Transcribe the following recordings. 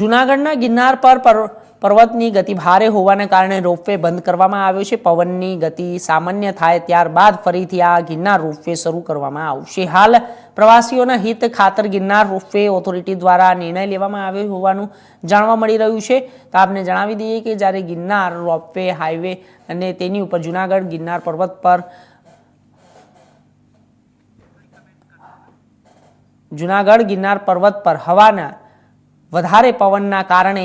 જૂનાગઢના ગિરનાર પર પર્વ- પર્વતની ગતિ ભારે હોવાને કારણે રોપવે બંધ કરવામાં આવ્યો છે. પવનની ગતિ સામાન્ય થાય ત્યારબાદ ફરીથી આ ગિરનાર રોપવે શરૂ કરવામાં આવશે. હાલ પ્રવાસીઓના હિત ખાતર ગિરનાર રોપવે ઓથોરિટી દ્વારા નિર્ણય લેવામાં આવ્યો હોવાનું જાણવા મળી રહ્યું છે. તો આપને જણાવી દઈએ કે જ્યારે ગિરનાર રોપવે હાઈવે અને તેની ઉપર જૂનાગઢ ગિરનાર પર્વત પર જૂનાગઢ ગિરનાર પર્વત પર હવાના વધારે પવનના કારણે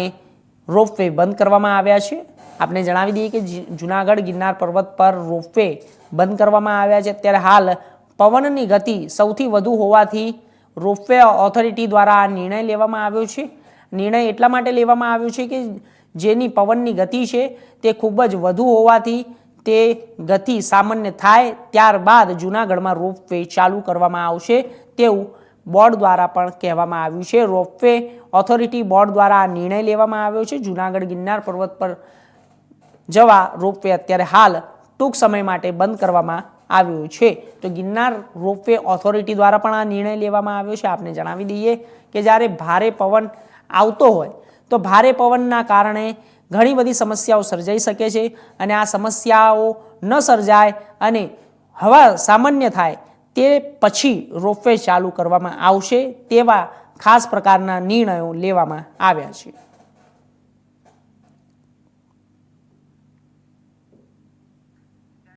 રોપવે બંધ કરવામાં આવ્યા છે. આપણે જણાવી દઈએ કે જુનાગઢ ગિરનાર પર્વત પર રોપવે બંધ કરવામાં આવ્યા છે. અત્યારે હાલ પવનની ગતિ સૌથી વધુ હોવાથી રોપવે ઓથોરિટી દ્વારા આ નિર્ણય લેવામાં આવ્યો છે. નિર્ણય એટલા માટે લેવામાં આવ્યો છે કે જેની પવનની ગતિ છે તે ખૂબ જ વધુ હોવાથી તે ગતિ સામાન્ય થાય ત્યારબાદ જૂનાગઢમાં રોપવે ચાલુ કરવામાં આવશે તેવું બોર્ડ દ્વારા પણ કહેવામાં આવ્યું છે. રોપવે ઓથોરિટી બોર્ડ દ્વારા આ નિર્ણય લેવામાં આવ્યો છે. જૂનાગઢ ગિરનાર પર્વત પર જવા રોપવે અત્યારે હાલ ટૂંક સમય માટે બંધ કરવામાં આવ્યું છે. તો ગિરનાર રોપવે ઓથોરિટી દ્વારા પણ આ નિર્ણય લેવામાં આવ્યો છે. આપને જણાવી દઈએ કે જ્યારે ભારે પવન આવતો હોય, તો ભારે પવનના કારણે ઘણી બધી સમસ્યાઓ સર્જાઈ શકે છે અને આ સમસ્યાઓ ન સર્જાય અને હવા સામાન્ય થાય તે પછી રોપવે ચાલુ કરવામાં આવશે તેવા ખાસ પ્રકારના નિર્ણયો લેવામાં આવ્યા છે.